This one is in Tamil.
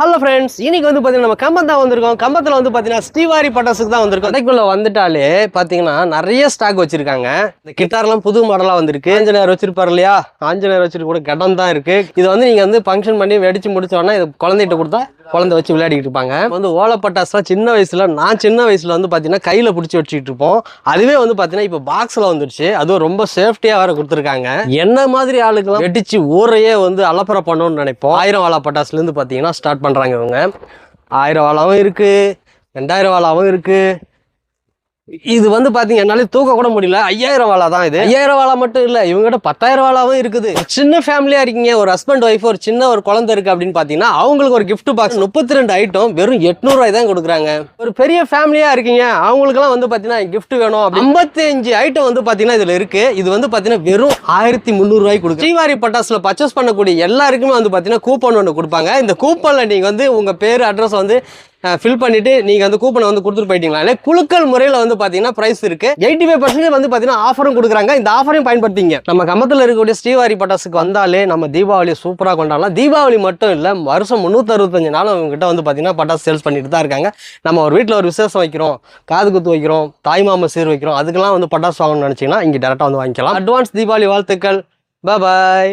ஹலோ ஃப்ரெண்ட்ஸ் இன்னைக்கு வந்து பார்த்தீங்கன்னா நம்ம கம்பம் தான் வந்திருக்கோம். கம்பத்தில் வந்து பார்த்தீங்கன்னா ஸ்ரீவாரி பட்டாசுக்கு தான் வந்திருக்கோம். கடைக்குள்ள வந்துட்டாலே பார்த்தீங்கன்னா நிறைய ஸ்டாக் வச்சிருக்காங்க. இந்த கிட்டார்லாம் புது மாடலாக வந்திருக்கு. ஆஞ்சநேயர் வச்சிருப்பார் இல்லையா? ஆஞ்சநேயர் வச்சிருக்க கூட கடம் தான் இருக்குது இது வந்து நீங்கள் வந்து ஃபங்க்ஷன் பண்ணி வெடிச்சு முடிச்சோன்னா இது குழந்தைகிட்ட கொடுத்தா குழந்தை வச்சு விளையாடிட்டு இருப்பாங்க. வந்து ஓலை பட்டாசுலாம் சின்ன வயசில் நான் சின்ன வயசில் வந்து பார்த்தீங்கன்னா கையில் பிடிச்சி வச்சுட்டு இருப்போம். அதுவே வந்து பார்த்தீங்கன்னா இப்போ பாக்ஸில் வந்துடுச்சு அதுவும் ரொம்ப சேஃப்டியாக வேறு கொடுத்துருக்காங்க. என்ன மாதிரி ஆளுக்கெல்லாம் வெடிச்சு ஊரையே வந்து அலப்பறை பண்ணணும்னு நினைப்போம். ஆயிரம் வாழா பட்டாசுலேருந்து பார்த்தீங்கன்னா ஸ்டார்ட் பண்ணுறாங்க இவங்க. ஆயிரம் வாழாவும் இருக்குது ரெண்டாயிரம் வாழாவும் இருக்குது இது வந்து பாத்தீங்க என்னால தூக்க கூட முடியல. ஐயாயிரம் வாழா தான் இது. ஐயாயிரம் வாழா மட்டும் இல்ல இவங்ககிட்ட பத்தாயிரம் வாழாவும் இருக்குது. சின்ன ஃபேமிலியா இருக்கீங்க ஒரு ஹஸ்பண்ட் ஒய்ஃப் ஒரு சின்ன ஒரு குழந்தை இருக்கு அப்படின்னு பாத்தீங்கன்னா அவங்களுக்கு ஒரு கிஃப்ட் பாக்ஸ் முப்பத்தி ரெண்டு ஐட்டம் வெறும் எட்நூறு ரூபாய் தான் கொடுக்குறாங்க. ஒரு பெரிய ஃபேமிலியா இருக்கீங்க அவங்களுக்குலாம் வந்து பாத்தீங்கன்னா கிஃப்ட் வேணும் ஐம்பத்தி அஞ்சு ஐட்டம் வந்து பாத்தீங்கன்னா இதுல இருக்கு. இது வந்து பாத்தீங்கன்னா வெறும் ஆயிரத்தி முந்நூறு ரூபாய் கொடுக்கு ஸ்ரீவாரி பட்டாசுல பர்ச்சேஸ் பண்ணக்கூடிய எல்லாருக்குமே வந்து பாத்தீங்கன்னா கூப்பன் ஒன்று கொடுப்பாங்க. இந்த கூப்பன்ல நீங்க வந்து உங்க பேர் அட்ரஸ் வந்து ஃபில் பண்ணிட்டு நீங்கள் வந்து கூப்பனை வந்து கொடுத்துட்டு போயிட்டீங்களா? குழுக்கள் முறையில் வந்து பார்த்தீங்கன்னா ப்ரைஸ் இருக்குது எயிட்டி ஃபைவ் பர்சன்டேஜ் வந்து பார்த்தீங்கன்னா ஆஃபரும் கொடுக்குறாங்க. இந்த ஆஃபரையும் பயன்படுத்திங்க. நம்ம கமத்தில் இருக்கக்கூடிய ஸ்ரீவாரி பட்டாசுக்கு வந்தாலே நம்ம தீபாவளி சூப்பராக கொண்டாடலாம். தீபாவளி மட்டும் இல்லை வருஷம் முந்நூற்றறுபத்தஞ்சு நாளும் நாள் வந்து பார்த்தீங்கன்னா பட்டாசு சேல்ஸ் பண்ணிட்டு தான் இருக்காங்க. நம்ம ஒரு வீட்டில் ஒரு விசேஷம் வைக்கிறோம் காது குத்து வைக்கிறோம் தாய்மாம சீர் வைக்கிறோம் அதுக்கெல்லாம் வந்து பட்டாசு வாங்கணும்னு நினச்சிங்கன்னா இங்கே டேரெக்டாக வந்து வாங்கிக்கலாம். அட்வான்ஸ் தீபாவளி வாழ்த்துக்கள். பாய்